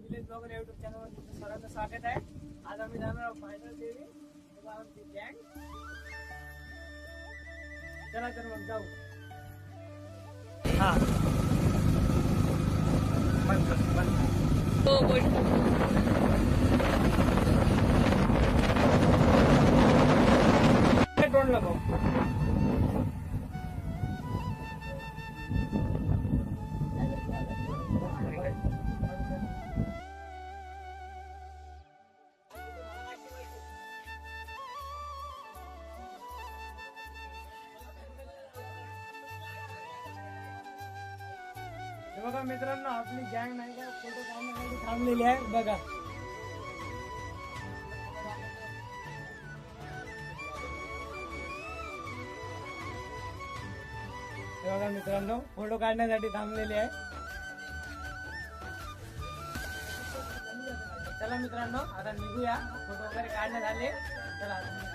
Village blogger YouTube चॅनलवर तुमचं सर्वांचं स्वागत आहे. आज आम्ही जाणार आहोत फायनल देवी तेव्हा आमची गँग चला तर मग जाऊ. हा. बंद बंद कर. ड्रोन बघा मित्रांनो आपली गँग नाही का? फोटो काढण्यासाठी थांबलेली आहे. बघा. हे बघा मित्रांनो फोटो काढण्यासाठी थांबलेली आहे. चला मित्रांनो आता निघूया. फोटो वगैरे काढण्यात आले. चला.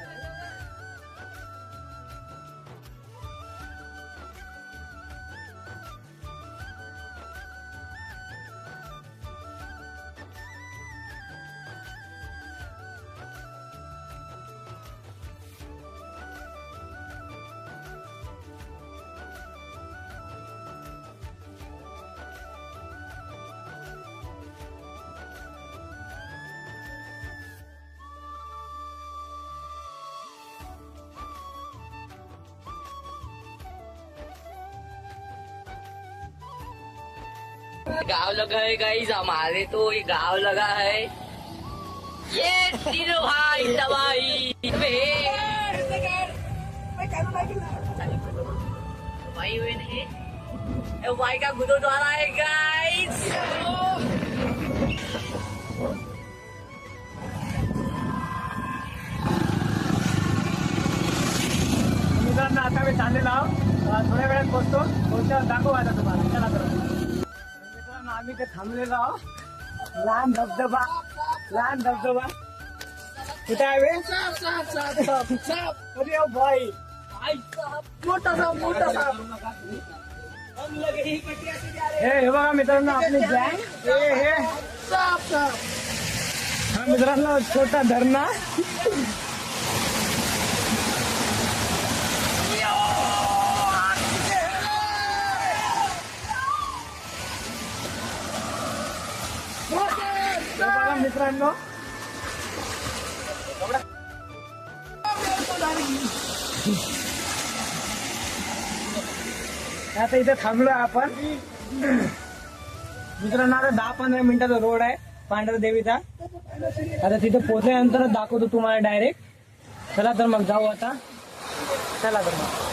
गांव लगा है गाइस हमारे तो ये गांव लगा है। ये तीनों भाई दवाई भाई हुए नहीं ये भाई का गुरुद्वारा है गाइस आता मी चाललेलो थोड्या वेळात पोहोचतो. पोहोचल्यावर दाखवू आता तुम्हाला. चला तर. आम्ही ते थांबलेलो आहोत. लहान धबधबा लहान धबधबा. कुठे आहे अरे भाई. मोठा साप मोठा साप हे बघा मित्रांनो आपली गँग हे हे. हा मित्रांनो छोटा धरणा. मित्रांनो. आता इथे थांबलो आपण. मित्रांनो आता दहा पंधरा मिनिटाचा रोड आहे पांढरा देवीचा. आता तिथे पोहोचल्यानंतरच दाखवतो तुम्हाला डायरेक्ट चला तर मग जाऊ आता. चला तर मग.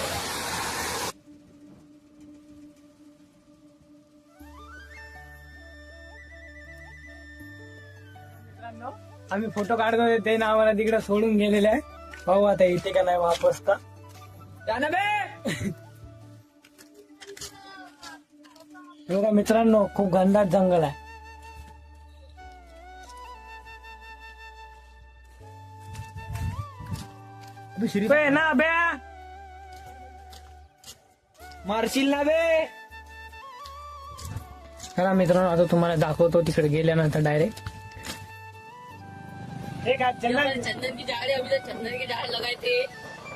आम्ही फोटो काढतो ते ना आम्हाला तिकडे सोडून गेलेले आहे. पाहू आता इथे का नाही वापस का? जाना बे बघा मित्रांनो खूप घनदाट जंगल आहे. बे ना बे! मारशील ना बे! चला मित्रांनो आता तुम्हाला दाखवतो तिकडे गेल्यानंतर डायरेक्ट एक जंगल चंदन की झाड़ है अभी तक चंदन के झाड़ लगाए थे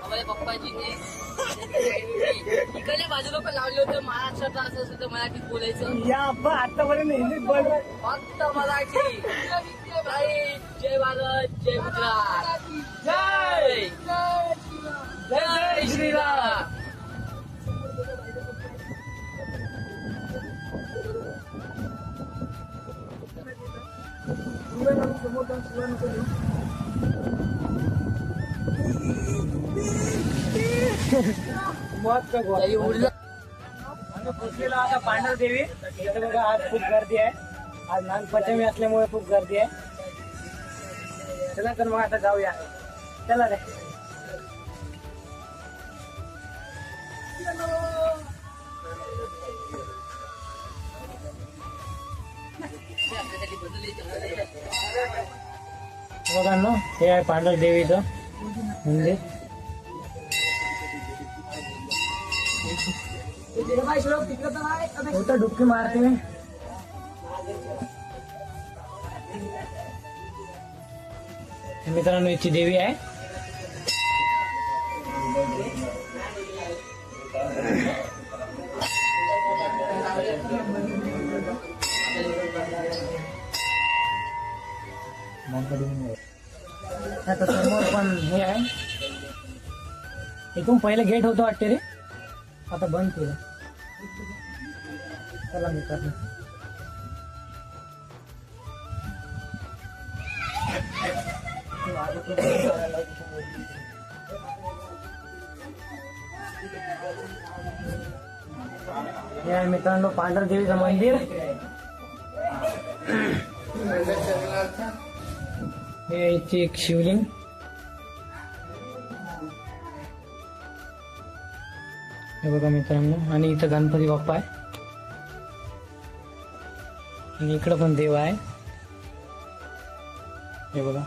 हमारे पप्पा जी ने इकडल्या बाजूला पण लावले होते महाराष्ट्रात असं असं तर मराठीत बोलायचं. या अब्बा आतापर्यंत हिंदीत बोल फक्त मराठी. जय जय भारत जय गुजरात. जय जय श्रीराम. आता पांढर देवी इथे बघा आज खूप गर्दी आहे आज नागपंचमी असल्यामुळे खूप गर्दी आहे चला तर मग आता जाऊया चला. रे बघा ना हे आहे पांढर देवीचं मंदिर. होतं डुबकी मारते मित्रांनो इथची देवी आहे. आता समोर पण हे आहे. इथून पहिले गेट होतं वाटते रे? आता बंद केलं. चला मी हे आहे मित्रांनो पांढरदेवीचं मंदिर. हे इथे एक शिवलिंग. हे बघा मित्रांनो आणि इथं गणपती बाप्पा आहे. आणि इकडं पण देव आहे. हे बघा.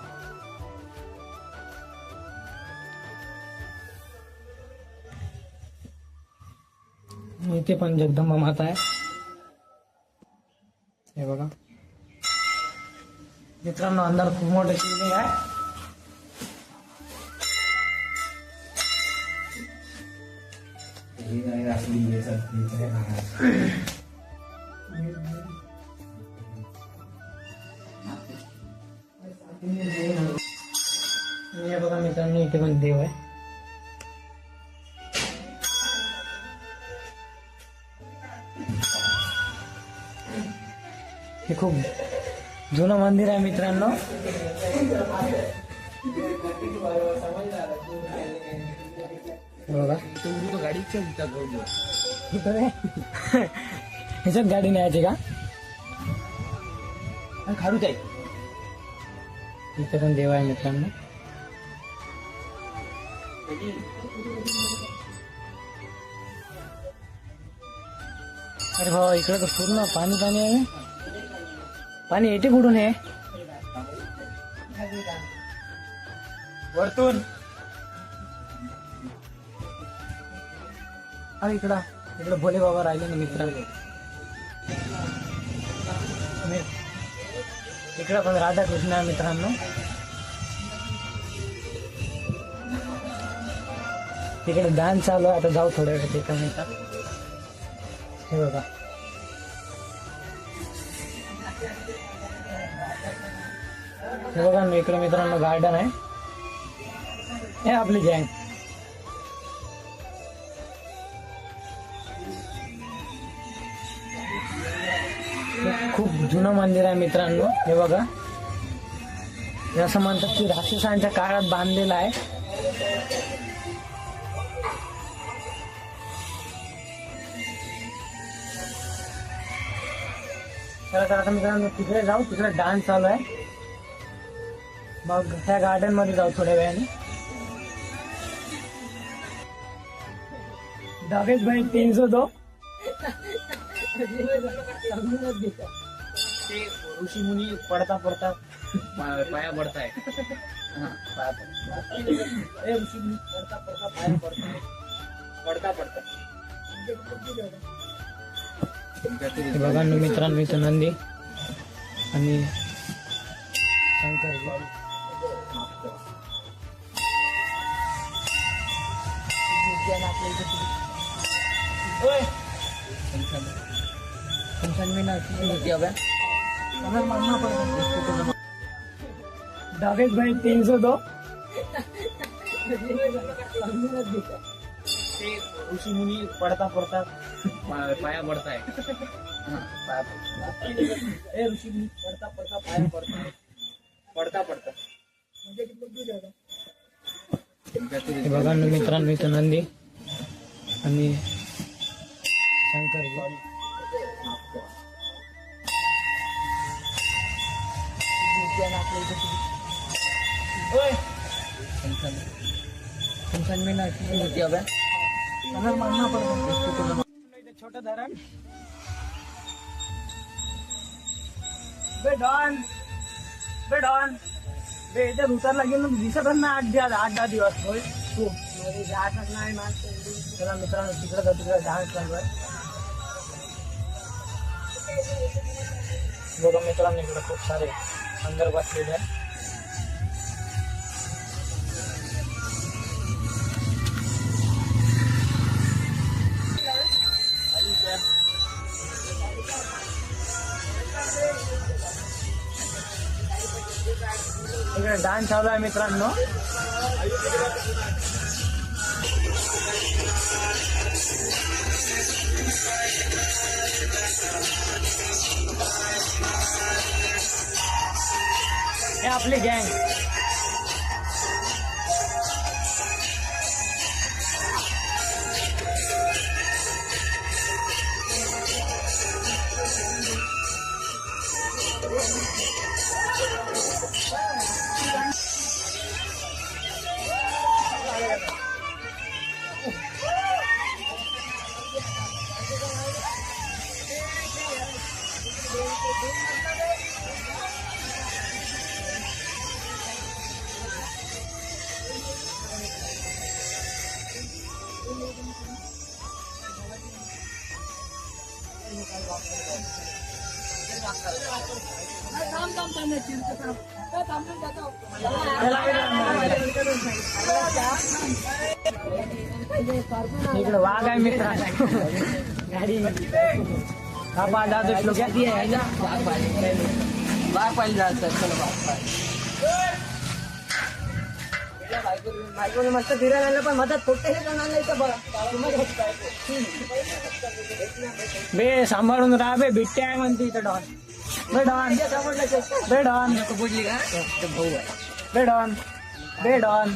इथे पण जगदंबा माता आहे. मित्रांनो अंदर खूप मोठं शिवलिंग आहे. बघा मित्रांनो इथे पण देव आहे. हे खूप जुनं मंदिर आहे मित्रांनो. बघा. ह्याच्यात गाडी न्यायची का? खाडूच आहे इथे पण देव आहे मित्रांनो. अरे भावा इकडे तर पूर्ण पाणी पाणी आहे. पाणी येते कुठून हे वरतून. अरे इकडं इकडं भोले बाबा राहिले ना मित्र. इकडं पण राधा कृष्ण आहे मित्रांनो. तिकडे डान्स चालू आहे. आता जाऊ थोड्या वेळ तिथं नाही हे बघा. हे बघा ना इकडे मित्रांनो गार्डन आहे. हे आपली गँग खूप जुनं मंदिर आहे मित्रांनो हे बघा. हे असं म्हणतात की राक्षसांच्या काळात बांधलेलं आहे. चला तर आता मित्रांनो तिकडे जाऊ तिकडे डान्स चालू आहे. मग त्या गार्डनमध्ये जाऊ थोड्या वेळाने. दावेश भाई तीन सौ दो. ते ऋषी मुनी पडता पडता पाया पडताय. पाया पडताय. ए, ऋषी मुनी पडता पडता पाया पडताय. पडता पडता. बघा मित्रांनो इथं नंदी आणि शंकर. दावेश भाई तीन सौ दो. ते ऋषी मुनी पडता पडता पाया पडताय. हा. ए ऋषी मुनी पडता पडता पाया पडताय. पडता पडता. हे बघा ना मित्रांनो इथं नंदी आणि शंकर छोटं धरण. बे डॉन बे इथे उतरला गेलो दिसतच ना आठ दिवस आठ दहा दिवस. होय. तू जातच नाही माणसं. चला मित्रांनो तिकडे जाऊ तिकडे चालू आहे बघा मित्रांनो इकडे खूप सारे अंदर बसलेले छान चालू आहे मित्रांनो. हे आपली गँग. इकडे वाघ आहे मित्र गाडी. हा? पा जातो श्लोक बाग पाहिजे जायचं चलो बाग बायकोने मस्त फिरायला आलं पण मधात फोटे हे नाही तर बे सांभाळून राहा बे बिट्टे आहे म्हणते इथं डॉन। बे डॉन। बे डॉन। बुडली का भाऊ आहे बे डॉन। बे डॉन।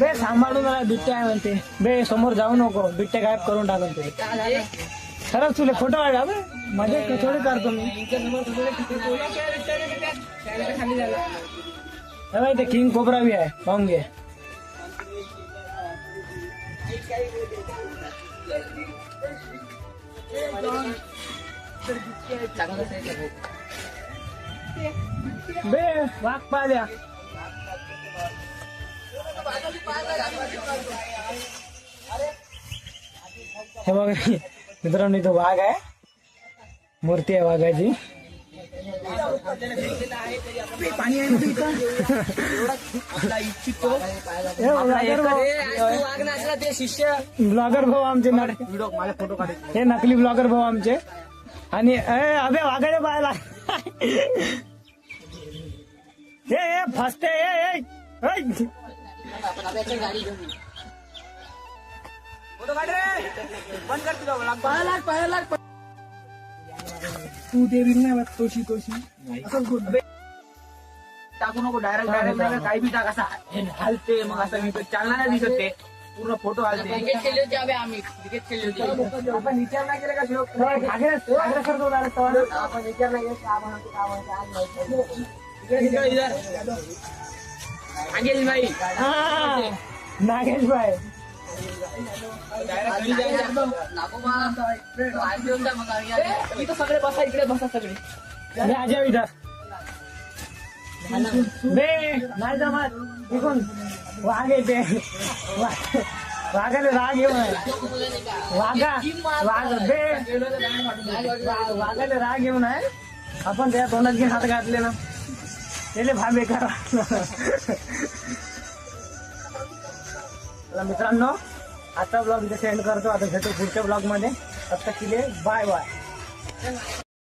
बे सांभाळून राहा बिट्टे आहे म्हणते बे समोर जाऊ नको बिट्टे गायब करून टाकून ते। खरंच तुला खोटं वाटलं बे. मध्ये थोडी करतो मी ते किंग कोबरा बी आहे पाहून घे बे वाघ पाहिल्या हे बघा मित्रांनो इथं वाघ आहे. मूर्ती आहे वाघाची. ब्लॉगर भाऊ आमचे हे नकली ब्लॉगर भाऊ आमचे. आणि ए, अबे वाघाने पाहायला. हे हे तू ते रील नाही बघ, तोशी तोशी असंच बोल. टाकू नको डायरेक्ट डायरेक्ट काही बी टाक असा हे हालते मग असं मी चालना नाही दिसत ते. पूर्ण फोटो हालते. क्रिकेट खेळली होती अबे आम्ही क्रिकेट खेळली होती आपण विचार नाही. केला का घागरे सर तवा. आपण विचार नाही केला. नागेश भाई. नागेश भाई. इथं. सगळे बसा इकडे बसा सगळे आजा बे नाही जमत इकून वाघ येते वा- वाघाला राग येऊ नये वाघा वाघ बे वाघाला राग येऊ नये आपण त्या तोंडात घेऊन हात घातले ना त्याला भा करा तर मित्रांनो आजचा ब्लॉग इथे सेंड करतो. आता भेटू पुढच्या ब्लॉगमध्ये आता किले बाय बाय